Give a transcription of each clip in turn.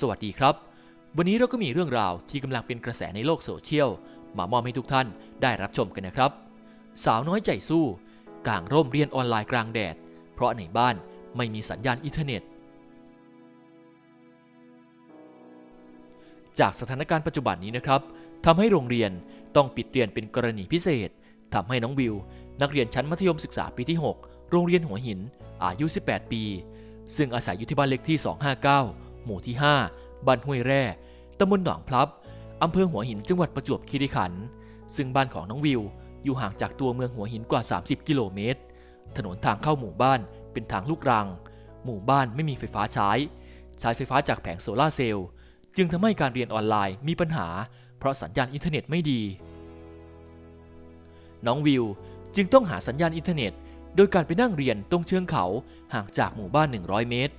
สวัสดีครับ วันนี้เราก็มีเรื่องราวที่กำลังเป็นกระแสในโลกโซเชียล มามอบให้ทุกท่านได้รับชมกันนะครับ สาวน้อยใจสู้กางร่มเรียนออนไลน์กลางแดด เพราะในบ้านไม่มีสัญญาณอินเทอร์เน็ต จากสถานการณ์ปัจจุบันนี้นะครับทำให้โรงเรียนต้องปิดเรียนเป็นกรณีพิเศษทำให้น้องวิว นักเรียนชั้นมัธยมศึกษาปีที่ 6 โรงเรียนหัวหิน อายุ 18 ปี ซึ่งอาศัยอยู่ที่บ้านเลขที่ 259 หมู่ที่ 5 บ้านห้วยแร่ตำบลหนองพลับ อำเภอหัวหินจังหวัดประจวบคีรีขันธ์ซึ่งบ้านของน้องวิว อยู่ห่างจากตัวเมืองหัวหินกว่า 30 กิโลเมตร ถนนทางเข้าหมู่บ้านเป็นทางลูกรัง หมู่บ้านไม่มีไฟฟ้าใช้ ใช้ไฟฟ้าจากแผงโซลาร์เซลล์ จึงทำให้การเรียนออนไลน์มีปัญหา เพราะสัญญาณอินเทอร์เน็ตไม่ดี น้องวิวจึงต้องหาสัญญาณอินเทอร์เน็ต โดยการไปนั่งเรียนตรงเชิงเขาห่างจากหมู่บ้าน 100 เมตร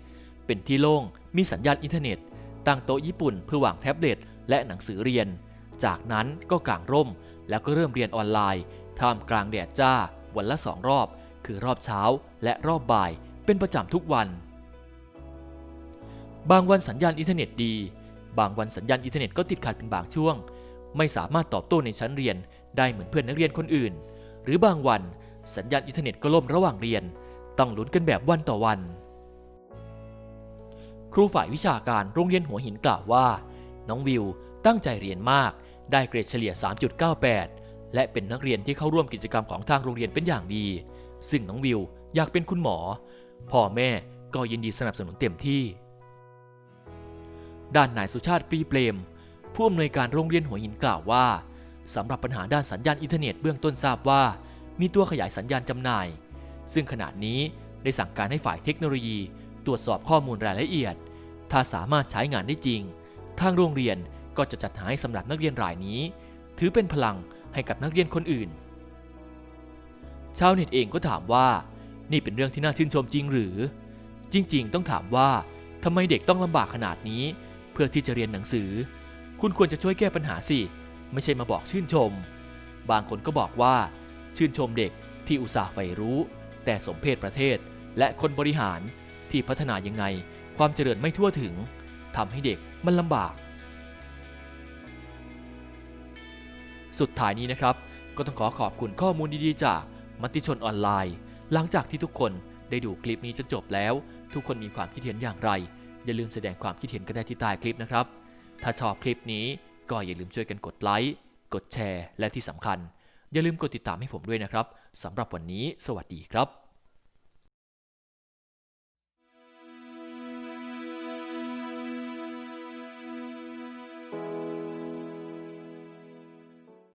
เป็นที่โล่ง มีสัญญาณอินเทอร์เน็ต ตั้งโต๊ะญี่ปุ่นเพื่อวางแท็บเล็ตและหนังสือเรียน จากนั้นก็กางร่ม แล้วก็เริ่มเรียนออนไลน์ท่ามกลางแดดจ้า วันละสองรอบ คือรอบเช้าและรอบบ่าย เป็นประจำทุกวัน บางวันสัญญาณอินเทอร์เน็ตดี บางวันสัญญาณอินเทอร์เน็ตก็ติดขัดเป็นบางช่วง ไม่สามารถตอบโต้ในชั้นเรียน ได้เหมือนเพื่อนนักเรียนคนอื่น หรือบางวันสัญญาณอินเทอร์เน็ตก็ล่มระหว่างเรียน ต้องลุ้นกันแบบวันต่อวัน ครูฝ่ายวิชาการโรงเรียนหัวหินกล่าวว่า น้องวิวตั้งใจเรียนมาก ได้เกรดเฉลี่ย 3.98 และเป็นนักเรียนที่เข้าร่วมกิจกรรมของทางโรงเรียนเป็นอย่างดี ซึ่งน้องวิวอยากเป็นคุณหมอ พ่อแม่ก็ยินดีสนับสนุนเต็มที่ ด้านนายสุชาติปรีเปรม ผู้อำนวยการโรงเรียนหัวหินกล่าวว่าสำหรับปัญหาด้านสัญญาณอินเทอร์เน็ตเบื้องต้นทราบว่า มีตัวขยายสัญญาณจำหน่าย ซึ่งขณะนี้ได้สั่งการให้ฝ่ายเทคโนโลยี ตรวจสอบข้อมูลรายละเอียด ถ้าสามารถใช้งานได้จริง ทางโรงเรียนก็จะจัดหาให้สำหรับนักเรียนรายนี้ ถือเป็นพลังให้กับนักเรียนคนอื่น ชาวเน็ตเองก็ถามว่า นี่เป็นเรื่องที่น่าชื่นชมจริงหรือ จริง ๆ ต้องถามว่าทำไมเด็กต้องลำบากขนาดนี้ เพื่อที่จะเรียนหนังสือ คุณควรจะช่วยแก้ปัญหาสิ ไม่ใช่มาบอกชื่นชม บางคนก็บอกว่า ชื่นชมเด็กที่อุตส่าห์ใฝ่รู้ แต่สมเพศประเทศและคนบริหารที่พัฒนายังไง ความเจริญไม่ทั่วถึงทำให้เด็กมันลำบาก สุดท้ายนี้นะครับ ก็ต้องขอขอบคุณข้อมูลดีๆ จากมติชนออนไลน์ หลังจากที่ทุกคนได้ดูคลิปนี้จนจบแล้ว ทุกคนมีความคิดเห็นอย่างไร อย่าลืมแสดงความคิดเห็นกันได้ที่ใต้คลิปนะครับ ถ้าชอบคลิปนี้ก็อย่าลืมช่วยกันกดไลค์กดแชร์ และที่สำคัญ อย่าลืมกดติดตามให้ผมด้วยนะครับสำหรับวันนี้ สวัสดีครับ